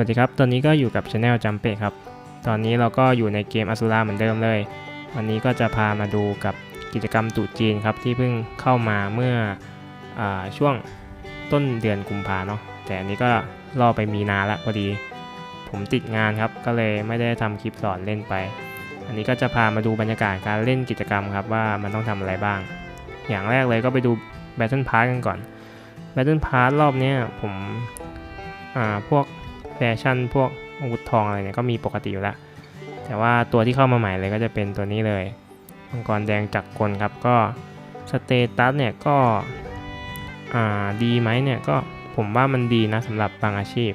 วัสดีครับ ตอนนี้ก็อยู่กับ Channel จำเปะครับ ตอนนี้เราก็อยู่ในเกมอ s ูราเหมือนเดิมเลย วันนี้ก็จะพามาดูกับกิจกรรมตุจีนครับ ที่เพิ่งเข้ามาเมื่ออช่วงต้นเดือนกุมภาเนาะ แต่อันนี้ก็ล่อไปมีนาละพอดี ผมติดงานครับ ก็เลยไม่ได้ทำคลิปสอนเล่นไป อันนี้ก็จะพามาดูบรรยากาศการเล่นกิจกรรมครับว่ามันต้องทำอะไรบ้าง อย่างแรกเลยก็ไปดู Battle Pass กันก่อน Battle Pass รอบนี้ผมพวก แฟชั่นพวกอาวุธทองอะไรเนี่ยก็มีปกติอยู่แล้วแต่ว่าตัวที่เข้ามาใหม่เลยก็จะเป็นตัวนี้เลยมังกรแดงจักรกลครับก็สเตตัสเนี่ยก็ดีไหมเนี่ยก็ผมว่ามันดีนะสำหรับบางอาชีพ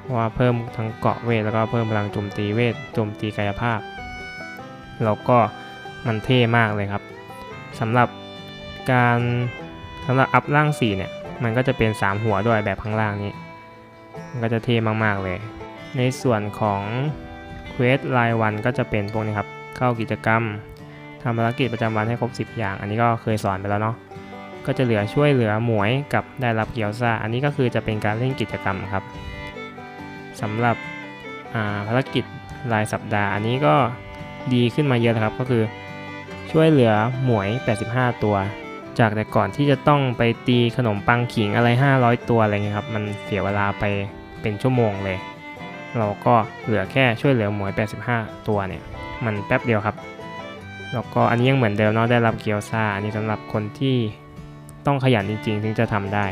เพราะว่าเพิ่มทั้งเกาะเวทแล้วก็เพิ่มพลังโจมตีเวทโจมตีกายภาพแล้วก็มันเท่มากเลยครับสำหรับการสำหรับอัพร่าง4เนี่ยมันก็จะเป็น 3 หัวด้วยแบบข้างล่างนี้ มันก็จะเท่มากๆเลย ในส่วนของเควสรายวันก็จะเป็นพวกนี้ครับ เข้ากิจกรรมทำภารกิจประจำวันให้ครบ 10 อย่าง อันนี้ก็เคยสอนไปแล้วเนาะ ก็จะเหลือช่วยเหลือหมวยกับได้รับเกียวซาอันนี้ก็คือจะเป็นการเล่นกิจกรรมครับสำหรับภารกิจรายสัปดาห์ อันนี้ก็ดีขึ้นมาเยอะครับ ก็คือช่วยเหลือหมวย 85 ตัว จากแต่ก่อนที่จะต้องไปตีขนมปังขิงอะไร 500 ตัวอะไรเงี้ยครับ มันเสียเวลาไป เป็นชั่วโมงเลย เราก็เหลือแค่ช่วยเหลือหมวย 85 ตัวเนี่ย มันแป๊บเดียวครับ แล้วก็อันนี้ยังเหมือนเดิมเนาะได้รับเกียวซาอันนี้สำหรับคนที่ต้องขยันจริงๆ ถึงจะทำได้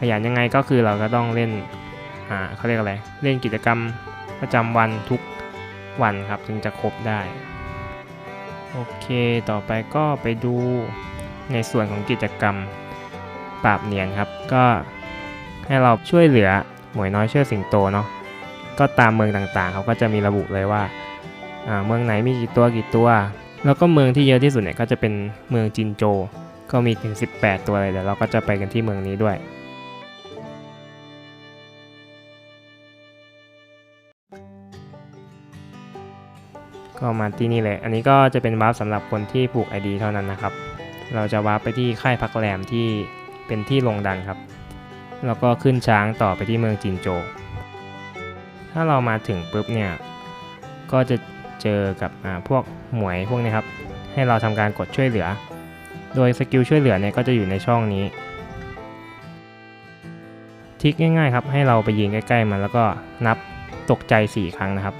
ขยันยังไงก็คือเราก็ต้องเล่นอ่าเขาเรียกอะไรเล่นกิจกรรมประจำวันทุกวันครับถึงจะครบได้ โอเคต่อไปก็ไปดูในส่วนของกิจกรรมปราบเนียนครับ ก็ ให้เราช่วยเหลือหมวยน้อยเชื่อสิงโตเนาะก็ตามเมืองต่างๆ เขาก็จะมีระบุเลยว่าเมืองไหนมีกี่ตัวกี่ตัว แล้วก็เมืองที่เยอะที่สุดเนี่ยก็จะเป็นเมืองจินโจ ก็มีถึง 18 ตัวเลยเดี๋ยวเราก็จะไปกันที่เมืองนี้ด้วย ก็มาที่นี่เลย อันนี้ก็จะเป็นวาร์ปสำหรับคนที่ผูก ID เท่านั้นนะครับ เราจะวาร์ปไปที่ค่ายพักแรมที่เป็นที่ลงดันครับ แล้วก็ขึ้นช้างต่อไปที่เมืองจินโจ ถ้าเรามาถึงปุ๊บเนี่ย ก็จะเจอกับพวกหมวยพวกนี้ครับ ให้เราทำการกดช่วยเหลือ โดยสกิลช่วยเหลือเนี่ยก็จะอยู่ในช่องนี้ ทิกง่ายๆครับ ให้เราไปยิงใกล้ๆมันแล้วก็นับตกใจ 4 ครั้งนะครับ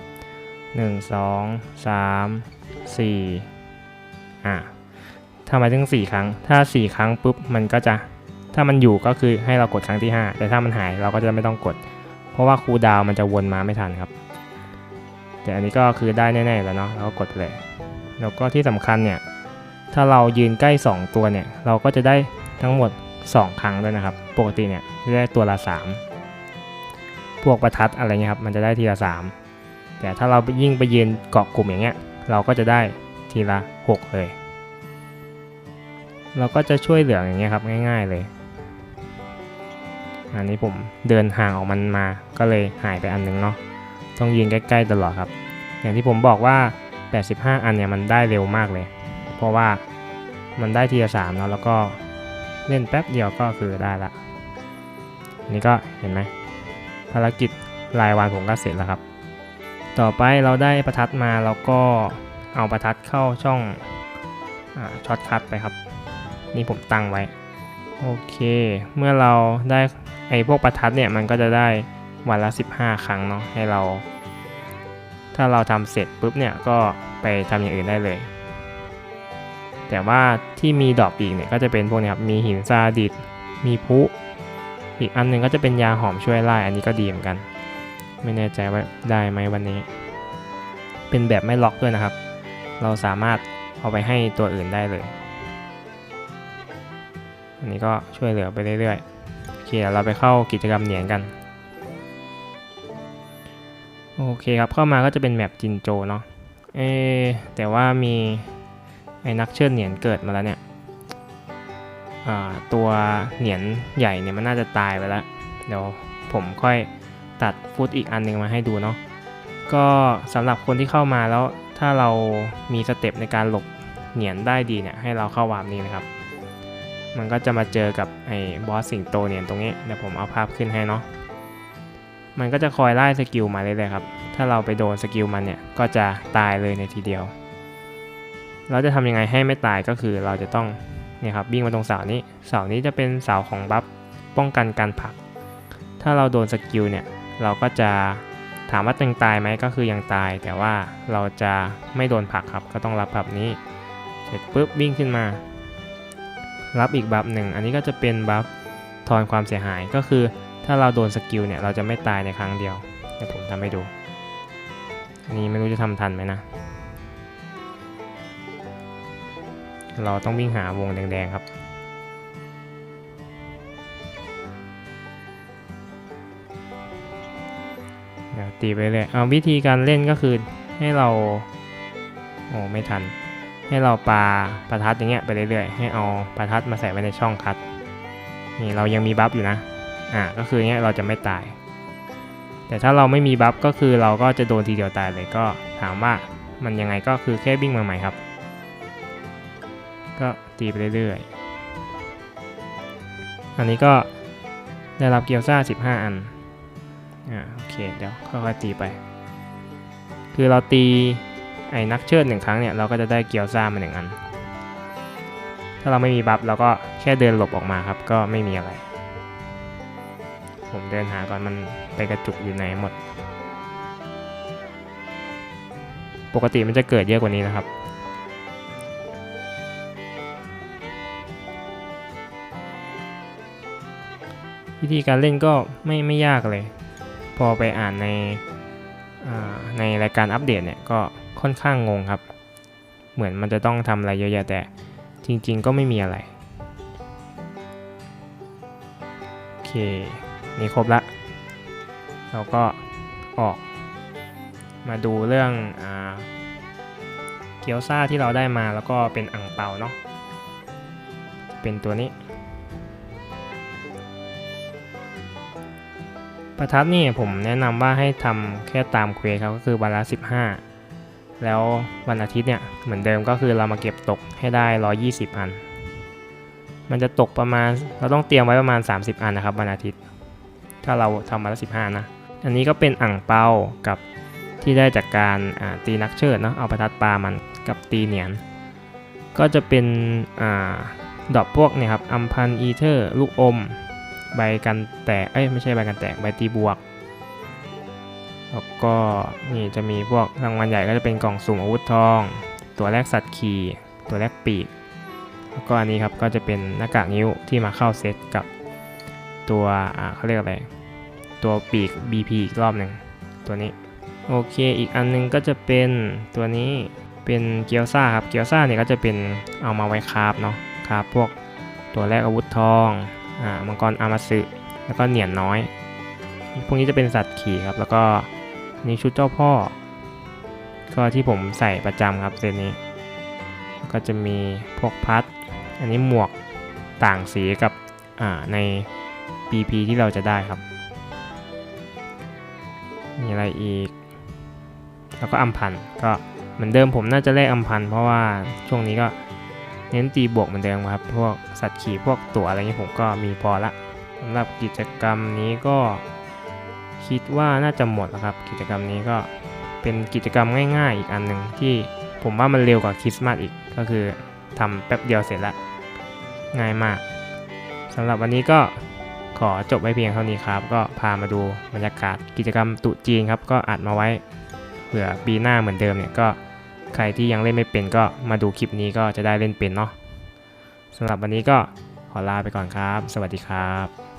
1 2 3 4อ่าทำไมถึง 4 ครั้ง ถ้า 4 ครั้งปุ๊บมันก็จะ ถ้ามันอยู่ก็คือให้เรากดครั้งที่ 5 แต่ถ้ามันหายเราก็จะไม่ต้องกด เพราะว่าคูดาวมันจะวนมาไม่ทันครับ แต่อันนี้ก็คือได้แน่ๆแล้วเนาะเราก็กดเลย แล้วก็ที่สำคัญเนี่ย ถ้าเรายืนใกล้ 2 ตัวเนี่ย เราก็จะได้ทั้งหมด 2 ครั้งด้วยนะครับ ปกติเนี่ยจะได้ตัวละ 3 พวกประทัดอะไรเงี้ยครับ มันจะได้ทีละ 3 แต่ถ้าเรายิ่งไปยืนเกาะกลุ่มอย่างเงี้ย เราก็จะได้ทีละ 6 เลย เราก็จะช่วยเหลืออย่างเงี้ยครับง่าย ๆเลย อันนี้ผมเดินห่างออกมันมาก็เลยหายไปอันนึงเนาะต้องยืนใกล้ ๆ ตลอดครับ อย่างที่ผมบอกว่า 85 อันเนี่ยมันได้เร็วมากเลย เพราะว่ามันได้ทีละสามเนาะแล้วก็เล่นแป๊บเดียวก็คือได้ละอันนี้ก็เห็นไหมภารกิจรายวันผมก็เสร็จแล้วครับ ต่อไปเราได้ประทัดมาแล้วก็เอาประทัดเข้าช่องช็อตคัทไปครับ นี่ผมตั้งไว้ โอเค เมื่อเราได้ ไอ้พวกประทัดเนี่ยมันก็จะได้วันละ 15 ครั้งเนาะให้เรา ถ้าเราทำเสร็จปุ๊บเนี่ยก็ไปทำอย่างอื่นได้เลย แต่ว่าที่มีดอกอีกเนี่ยก็จะเป็นพวกนี้ครับมีหินซาดิสมีพุอีกอันหนึ่งก็จะเป็นยาหอมช่วยไล่อันนี้ก็ดีเหมือนกัน ไม่แน่ใจว่าได้ไหมวันนี้ เป็นแบบไม่ล็อกด้วยนะครับ เราสามารถเอาไปให้ตัวอื่นได้เลย อันนี้ก็ช่วยเหลือไปเรื่อยๆ เคเราไปเข้ากิจกรรมเหนียนกัน โอเคครับ เข้ามาก็จะเป็นแมปจินโจเนาะ เอแต่ว่ามีไอ้นักเชิดเหนียนเกิดมาแล้วเนี่ยตัวเหนียนใหญ่เนี่ยมันน่าจะตายไปแล้ว เดี๋ยวผมค่อยตัดฟุตอีกอันหนึ่งมาให้ดูเนาะ ก็สำหรับคนที่เข้ามาแล้วถ้าเรามีสเต็ปในการหลบเหนียนได้ดีเนี่ยให้เราเข้าวาร์ปนี้นะครับ มันก็จะมาเจอกับไอ้บอสสิงโตเนี่ยตรงนี้เดี๋ยวผมเอาภาพขึ้นให้เนาะมันก็จะคอยไล่สกิลมาเรื่อยๆครับ ถ้าเราไปโดนสกิลมันเนี่ยก็จะตายเลยในทีเดียว เราจะทำยังไงให้ไม่ตายก็คือเราจะต้องเนี่ยครับวิ่งมาตรงเสานี้ เสานี้จะเป็นเสาของบัฟป้องกันการผลัก ถ้าเราโดนสกิลเนี่ยเราก็จะถามว่ายังตายไหมก็คือยังตาย แต่ว่าเราจะไม่โดนผลักครับก็ต้องรับแบบนี้ เสร็จปุ๊บวิ่งขึ้นมา รับอีกบัฟหนึ่ง อันนี้ก็จะเป็นบัฟทอนความเสียหาย ก็คือถ้าเราโดนสกิลเนี่ย เราจะไม่ตายในครั้งเดียว เดี๋ยวผมทำให้ดู อันนี้ไม่รู้จะทำทันไหมนะ เราต้องวิ่งหาวงแดงๆครับเดี๋ยวตีไปเรื่อยเอาวิธีการเล่นก็คือให้เรา โอ้ไม่ทัน ให้เราปาประทัดอย่างเงี้ยไปเรื่อยๆ ให้เอาประทัดมาใส่ไว้ในช่องคัด นี่เรายังมีบัฟอยู่นะ อ่า ก็คือเงี้ยเราจะไม่ตาย แต่ถ้าเราไม่มีบัฟก็คือเราก็จะโดนทีเดียวตายเลยก็ถามว่ามันยังไงก็คือแค่วิ่งมาใหม่ครับ ก็ตีไปเรื่อยๆ อันนี้ก็ได้รับเกียวซ่า 15 อัน อ่า โอเค เดี๋ยวค่อยๆตีไป คือเราตี ไอ้นักเชิดหนึ่งครั้งเนี่ยเราก็จะได้เกียวซ่ามาหนึ่งอัน ถ้าเราไม่มีบัฟเราก็แค่เดินหลบออกมาครับ ก็ไม่มีอะไร ผมเดินหาก่อนมันไปกระจุกอยู่ไหนหมด ปกติมันจะเกิดเยอะกว่านี้นะครับวิธีการเล่นก็ไม่ไม่ยากเลย พอไปอ่านในในรายการอัปเดตเนี่ยก็ ค่อนข้างงงครับ เหมือนมันจะต้องทำอะไรเยอะแยะแต่จริงๆก็ไม่มีอะไร โอเค นี่ครบละเราก็ออก มาดูเรื่องอเกี๊ยวซ่าที่เราได้มาแล้วก็เป็นอ่างเปาเนาะเป็นตัวนี้ ประทัดนี่ผมแนะนำว่าให้ทำแค่ตามเควสครับก็คือวันละ15 แล้ววันอาทิตย์เนี่ย เหมือนเดิมก็คือเรามาเก็บตกให้ได้ 120 อัน มันจะตกประมาณ เราต้องเตรียมไว้ประมาณ 30 อันนะครับวันอาทิตย์ ถ้าเราทำวันละ15 นะ อันนี้ก็เป็นอ่างเปากับที่ได้จากการตีนักเชิดเนาะ เอาประทัดปลามันกับตีเหนียน ก็จะเป็นอดอกพวกเนี่ยครับ อัมพันอีเทอร์ ลูกอม ใบกันแตก เอ้ยไม่ใช่ใบกันแตก ใบตีบวก แล้วก็นี่จะมีพวกรางวัลใหญ่ก็จะเป็นกล่องสุ่มอาวุธทอง ตัวแรกสัตว์ขี่ ตัวแรกปีก แล้วก็อันนี้ครับก็จะเป็นหน้ากากนิ้วที่มาเข้าเซตกับตัวอ่าเขาเรียกอะไร ตัวปีก BP อีกรอบหนึ่งตัวนี้ โอเคอีกอันนึงก็จะเป็นตัวนี้เป็นเกียวซ่าครับเกียวซ่าเนี่ยก็จะเป็นเอามาไว้คราฟเนาะคราฟพวกตัวแรกอาวุธทองอ่ามังกรอามาสึแล้วก็เหนียนน้อย พวกนี้จะเป็นสัตว์ขี่ครับ แล้วก็ นี่ชุดเจ้าพ่อ ก็ที่ผมใส่ประจำครับเซตนี้ ก็จะมีพวกพัด อันนี้หมวกต่างสีกับใน PP ที่เราจะได้ครับ มีอะไรอีก แล้วก็อัมพันธ์ก็เหมือนเดิมผมน่าจะแลกอัมพันธ์เพราะว่าช่วงนี้ก็เน้นตีบวกเหมือนเดิมครับ พวกสัตว์ขี่พวกตัวอะไรเงี้ยผมก็มีพอละสำหรับกิจกรรมนี้ก็ คิดว่าน่าจะหมดแล้วครับ กิจกรรมนี้ก็เป็นกิจกรรมง่ายๆ อีกอันหนึ่งที่ผมว่ามันเร็วกว่าคริสต์มาสอีกก็คือทำแป๊บเดียวเสร็จละง่ายมากสำหรับวันนี้ก็ขอจบไว้เพียงเท่านี้ครับ ก็พามาดูบรรยากาศกิจกรรมตุจีนครับ ก็อัดมาไว้เผื่อปีหน้าเหมือนเดิมเนี่ยก็ใครที่ยังเล่นไม่เป็นก็มาดูคลิปนี้ก็จะได้เล่นเป็นเนาะสำหรับวันนี้ก็ขอลาไปก่อนครับ สวัสดีครับ